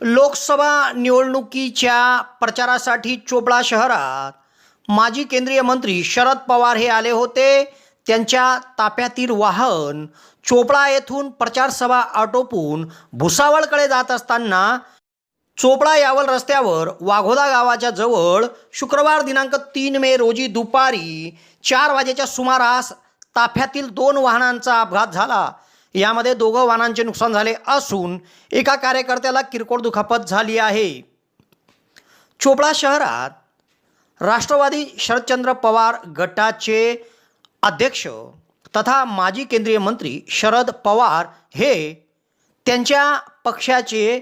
लोकसभा निवडणुकीच्या प्रचारासाठी चोपडा शहरात माजी केंद्रीय मंत्री शरद पवार हे आले होते. त्यांच्या ताफ्यातील वाहन चोपडा येथून प्रचारसभा आटोपून भुसावळकडे जात असताना चोपडा यावल रस्त्यावर वाघोदा गावाच्या जवळ शुक्रवार दिनांक तीन मे रोजी दुपारी चार वाजेच्या सुमारास ताफ्यातील दोन वाहनांचा अपघात झाला. यामध्ये दोघं वाहनांचे नुकसान झाले असून एका कार्यकर्त्याला किरकोळ दुखापत झाली आहे. चोपडा शहरात राष्ट्रवादी शरदचंद्र पवार गटाचे अध्यक्ष तथा माजी केंद्रीय मंत्री शरद पवार हे त्यांच्या पक्षाचे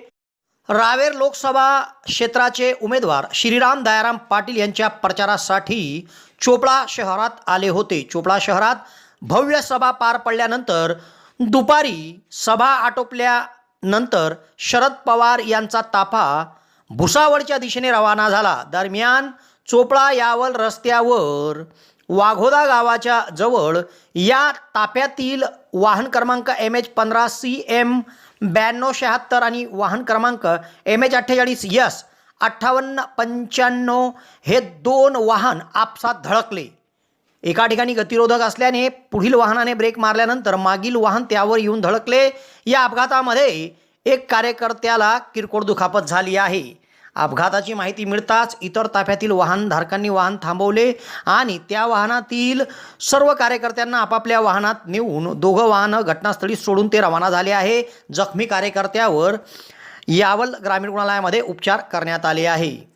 रावेर लोकसभा क्षेत्राचे उमेदवार श्रीराम दयाराम पाटील यांच्या प्रचारासाठी चोपडा शहरात आले होते. चोपडा शहरात भव्य सभा पार पडल्यानंतर दुपारी सभा आटोपल्यानंतर शरद पवार यांचा ताफा भुसावळच्या दिशेने रवाना झाला. दरम्यान चोपळा यावल रस्त्यावर वाघोदा गावाच्या जवळ या ताफ्यातील वाहन क्रमांक एम एच पंधरा सी एम ब्याण्णव शहात्तर आणि वाहन क्रमांक एम एच अठ्ठेचाळीस यस अठ्ठावन्न पंच्याण्णव हे दोन वाहन आपसात धडकले. एका ठिकाणी गतिरोधक असल्याने पुढील वाहनाने ब्रेक मारल्यानंतर मागील वाहन त्यावर येऊन धडकले. या अपघातामध्ये एक कार्यकर्त्याला किरकोळ दुखापत झाली आहे. अपघाताची माहिती मिळताच इतर ताफ्यातील वाहनधारकांनी वाहन थांबवले आणि त्या वाहनातील सर्व कार्यकर्त्यांना आपापल्या वाहनात नेऊन दोघं वाहनं घटनास्थळी सोडून ते रवाना झाले आहे. जखमी कार्यकर्त्यावर यावल ग्रामीण रुग्णालयामध्ये उपचार करण्यात आले आहे.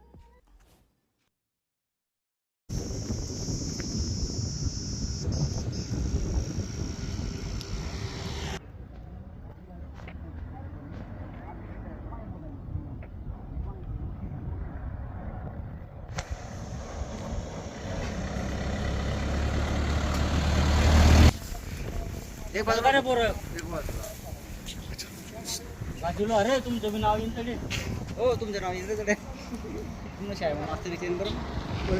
बघा रे पोरं. बाजूला अरे तुमचं बी नाव तरी हो तुमचं नाव येतं कडे तुमचं शाळे मास्तर विचारेन बरं